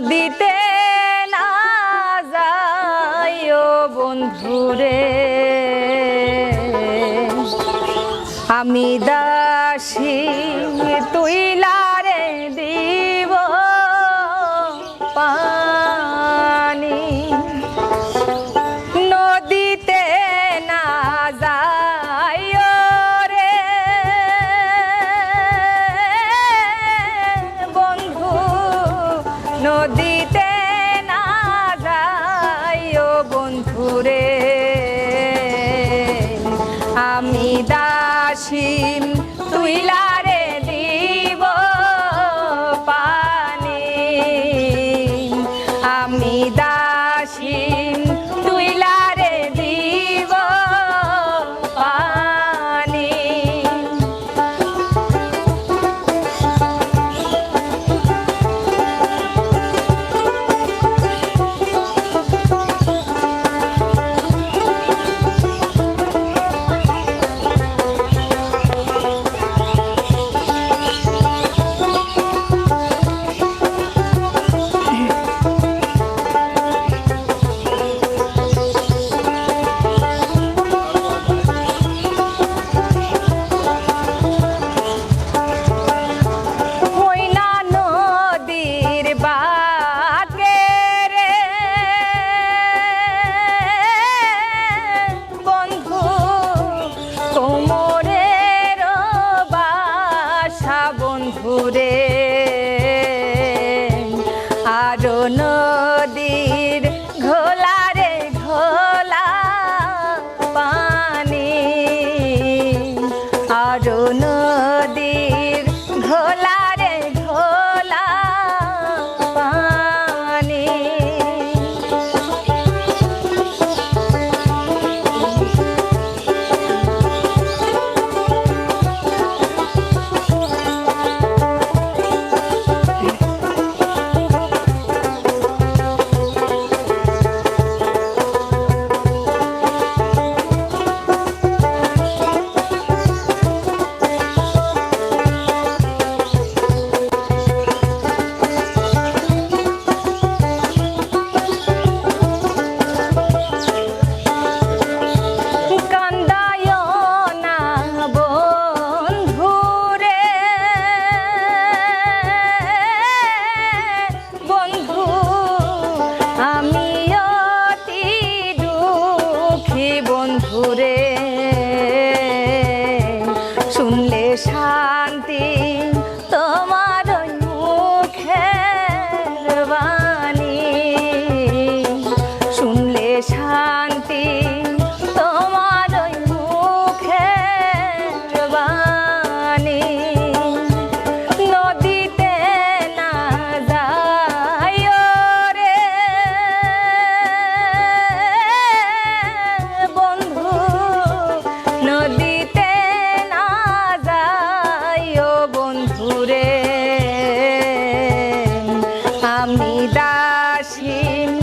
নদীতে না ও বন্ধুরে। আমি দাসী তুইলা দাসীন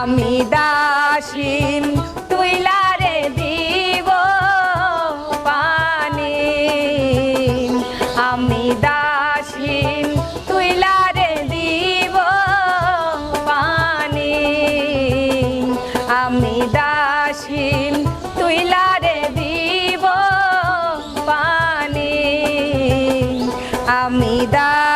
আমি দাসিম তুইলারে দিব পানি। আমি দাসিম তুইলারে দিব পানি। আমি দাসিম তুইলারে দিব পানি। আমি দাস